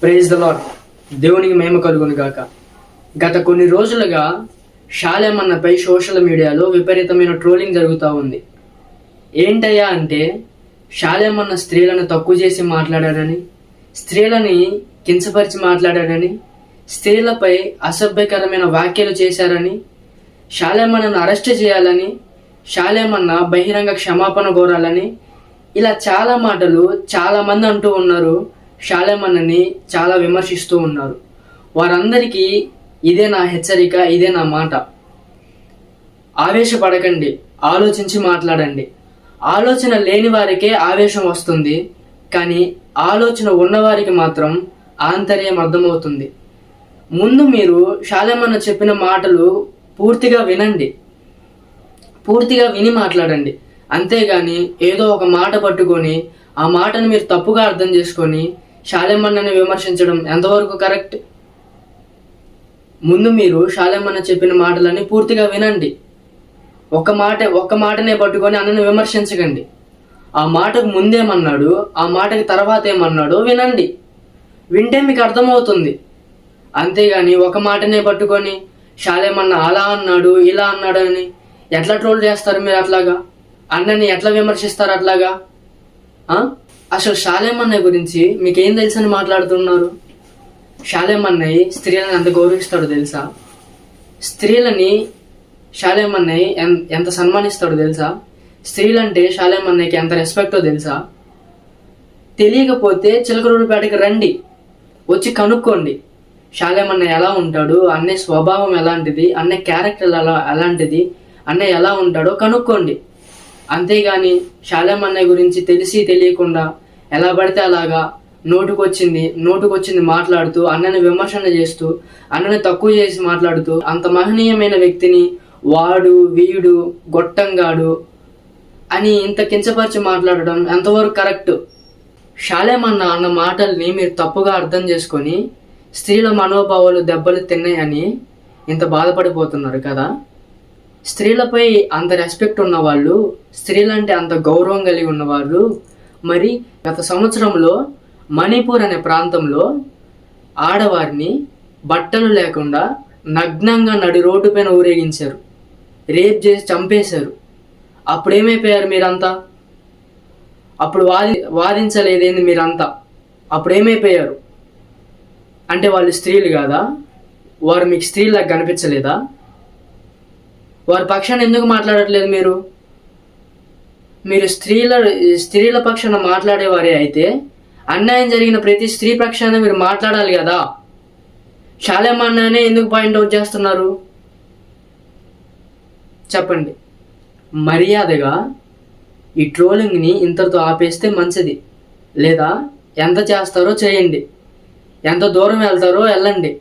Praise the lord దేవునికి మేమ కలుగును గాక. గత కొన్ని రోజులుగా షాలేమన్నపై సోషల్ మీడియాలో విపరీతమైన ట్రోలింగ్ జరుగుతూ ఉంది. ఏంటయ్యా అంటే షాలేమన్న స్త్రీలను తక్కువ చేసి మాట్లాడాడని స్త్రీలని కించపరిచి మాట్లాడాడని స్త్రీలపై అసభ్యకరమైన వ్యాఖ్యలు చేశారని షాలేమన్నను అరెస్ట్ చేయాలని షాలేమన్న బహిరంగ క్షమాపణ కోరాలని ఇలా చాలా మాటలు చాలామంది అంటూ ఉన్నారు. షాలేమన్నని చాలా విమర్శిస్తూ ఉన్నారు. వారందరికీ ఇదే నా హెచ్చరిక ఇదే నా మాట. ఆవేశపడకండి ఆలోచించి మాట్లాడండి. ఆలోచన లేని వారికే ఆవేశం వస్తుంది కానీ ఆలోచన ఉన్నవారికి మాత్రం ఆంతర్యం అర్థమవుతుంది. ముందు మీరు శాలేమన్న చెప్పిన మాటలు పూర్తిగా వినండి. పూర్తిగా విని మాట్లాడండి. అంతేగాని ఏదో ఒక మాట పట్టుకొని ఆ మాటను మీరు తప్పుగా అర్థం చేసుకొని శాలేమన్నని విమర్శించడం ఎంతవరకు కరెక్ట్? ముందు మీరు శాలేమన్న చెప్పిన మాటలని పూర్తిగా వినండి. ఒక మాట ఒక్క మాటనే పట్టుకొని అన్నను విమర్శించకండి. ఆ మాటకు ముందేమన్నాడు ఆ మాటకి తర్వాత ఏమన్నాడో వినండి. వింటే మీకు అర్థమవుతుంది. అంతేగాని ఒక మాటనే పట్టుకొని శాలేమన్న అలా అన్నాడు ఇలా అన్నాడు అని ఎట్లా ట్రోల్ చేస్తారు మీరు అట్లాగా? అన్నని ఎట్లా విమర్శిస్తారు అట్లాగా? అసలు శాలేమన్నయ్య గురించి మీకేం తెలుసని మాట్లాడుతున్నారు? శాలేమన్నయ్య స్త్రీలను ఎంత గౌరవిస్తాడో తెలుసా? స్త్రీలని శాలేమన్నయ్య ఎంత సన్మానిస్తాడో తెలుసా? స్త్రీలంటే శాలేమన్నయ్యకి ఎంత రెస్పెక్టో తెలుసా? తెలియకపోతే చిలకలూరుపేటకి రండి. వచ్చి కనుక్కోండి. శాలేమన్నయ్య ఎలా ఉంటాడు? అన్నయ్య స్వభావం ఎలాంటిది? అన్నయ్య క్యారెక్టర్ ఎలా ఎలాంటిది? అన్నయ్య ఎలా ఉంటాడో కనుక్కోండి. అంతేగాని శాలేమన్నయ్య గురించి తెలిసి తెలియకుండా ఎలా పడితే అలాగా నోటుకొచ్చింది నోటుకొచ్చింది మాట్లాడుతూ అన్నని విమర్శన చేస్తూ అన్నని తక్కువ చేసి మాట్లాడుతూ అంత మహనీయమైన వ్యక్తిని వాడు వీడు గొట్టంగాడు అని ఇంత కించపరిచి మాట్లాడడం ఎంతవరకు కరెక్ట్? శాలేమన్న అన్న మాటల్ని మీరు తప్పుగా అర్థం చేసుకొని స్త్రీల మనోభావాలు దెబ్బలు తిన్నాయని ఇంత బాధపడిపోతున్నారు కదా? స్త్రీలపై అంత రెస్పెక్ట్ ఉన్నవాళ్ళు స్త్రీలంటే అంత గౌరవం కలిగి ఉన్నవాళ్ళు మరి గత సంవత్సరంలో మణిపూర్ అనే ప్రాంతంలో ఆడవారిని బట్టలు లేకుండా నగ్నంగా నడి రోడ్డు పైన ఊరేగించారు. రేప్ చేసి చంపేశారు. అప్పుడు ఏమైపోయారు మీరంతా? అప్పుడు వాది వాదించలేదేంది మీరంతా? అప్పుడు ఏమైపోయారు అంటే వాళ్ళు స్త్రీలు కాదా? వారు మీకు స్త్రీలకు కనిపించలేదా? వారి పక్షాన ఎందుకు మాట్లాడట్లేదు మీరు? మీరు స్త్రీల స్త్రీల పక్షాన మాట్లాడేవారే అయితే అన్యాయం జరిగిన ప్రతి స్త్రీ పక్షాన మీరు మాట్లాడాలి కదా? శాలేమన్నానే ఎందుకు పాయింట్ అవుట్ చేస్తున్నారు? చెప్పండి. మర్యాదగా ఈ ట్రోలింగ్ని ఇంతటితో ఆపేస్తే మంచిది. లేదా ఎంత చేస్తారో చేయండి. ఎంత దూరం వెళ్తారో వెళ్ళండి.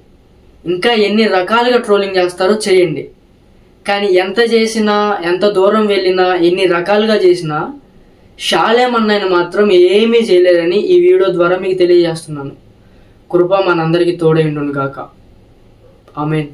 ఇంకా ఎన్ని రకాలుగా ట్రోలింగ్ చేస్తారో చేయండి. కానీ ఎంత చేసినా ఎంత దూరం వెళ్ళినా ఎన్ని రకాలుగా చేసినా శాలేమన్నైన మాత్రం ఏమీ చేయలేరని ఈ వీడియో ద్వారా మీకు తెలియజేస్తున్నాను. కృప మనందరికీ తోడైండును కాక ఆమెన్.